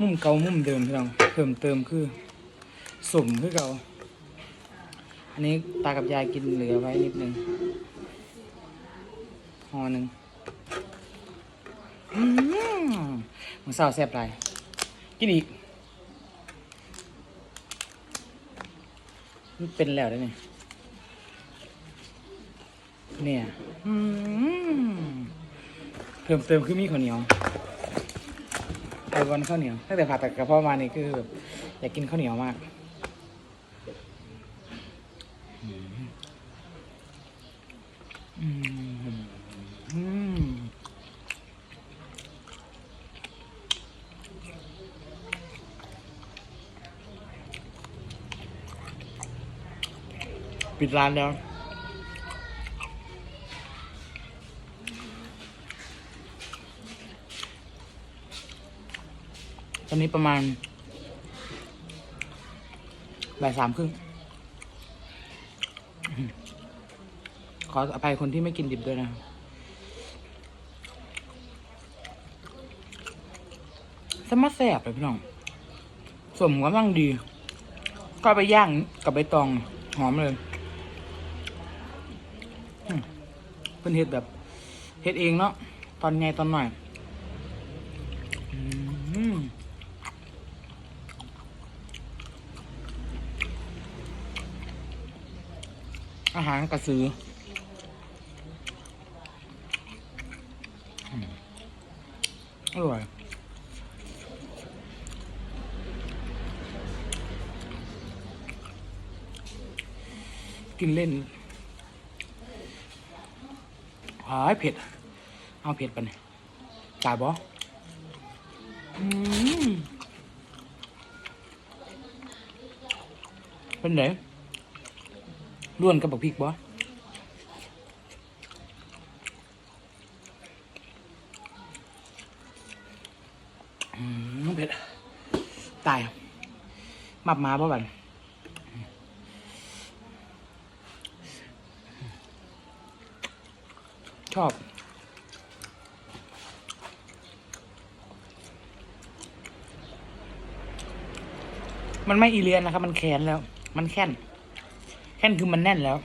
มุมเก่ามุมเดิมพี่น้องเพิ่มเติมคือสมคือเก่าอันนี้ตากับยายกินเหลือไว้นิดนึงห่อหนึ่งอืมมันเศร้าแซ่บไรกินอีกมันเป็นแล้วได้เนี่ยเนี่ยอืมเพิ่มเติมคือมีข้าวเหนียว ไอวันข้าวเหนียวตั้งแต่ผ่าตัดกระเพาะมานี่คือแบบอยากกินข้าวเหนียวมากปิดร้านแล้ว ตอนนี้ประมาณบ่ายสามครึ่ง ขออภัยคนที่ไม่กินดิบด้วยนะ สมัสแสบเลยพี่น้อง ส่วนผมก็มั่งดี ก็ไปย่างกับใบตองหอมเลยเพิ่นเฮ็ดแบบเฮ็ดเองเนาะ ตอนไงตอนหน่อย อืม อาหารกระสืออร่อยกินเล่นหายเผ็ด เอาเผ็ดไปเนี่ยจ่ายบอเป็นไหน ล้วนกับบักพริกบ่อืมเผ็ด ตาย มับมาบ่บันชอบมันไม่อีเลียนนะครับ มันแขนแล้ว มันแค้น แค่นคือมันแน่นแล้ว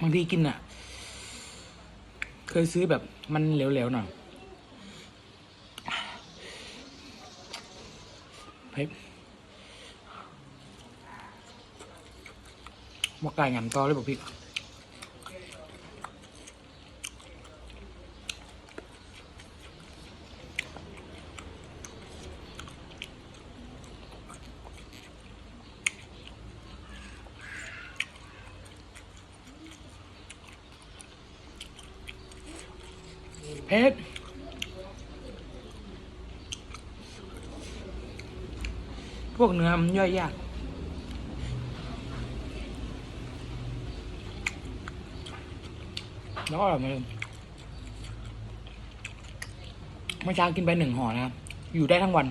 บางทีกินอะ เคยซื้อแบบมันเหลวๆหน่อยเพ็บบอกไก่หงำต่อเลยบอกพี่ เพชรพวกเนื้อมันย่อยยากแล้วก็อร่อยเหมือนเมเมื่อเช้ากินไปหนึ่งห่อนะครับ อยู่ได้ทั้งวัน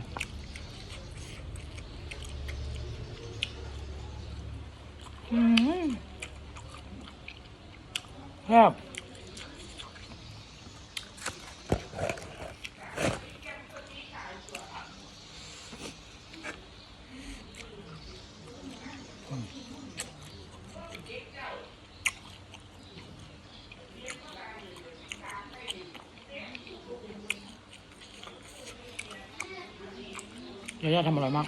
อืมแซ่บ ยายาทำอร่อยมาก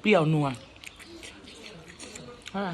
เปรี้ยวนัวอะไร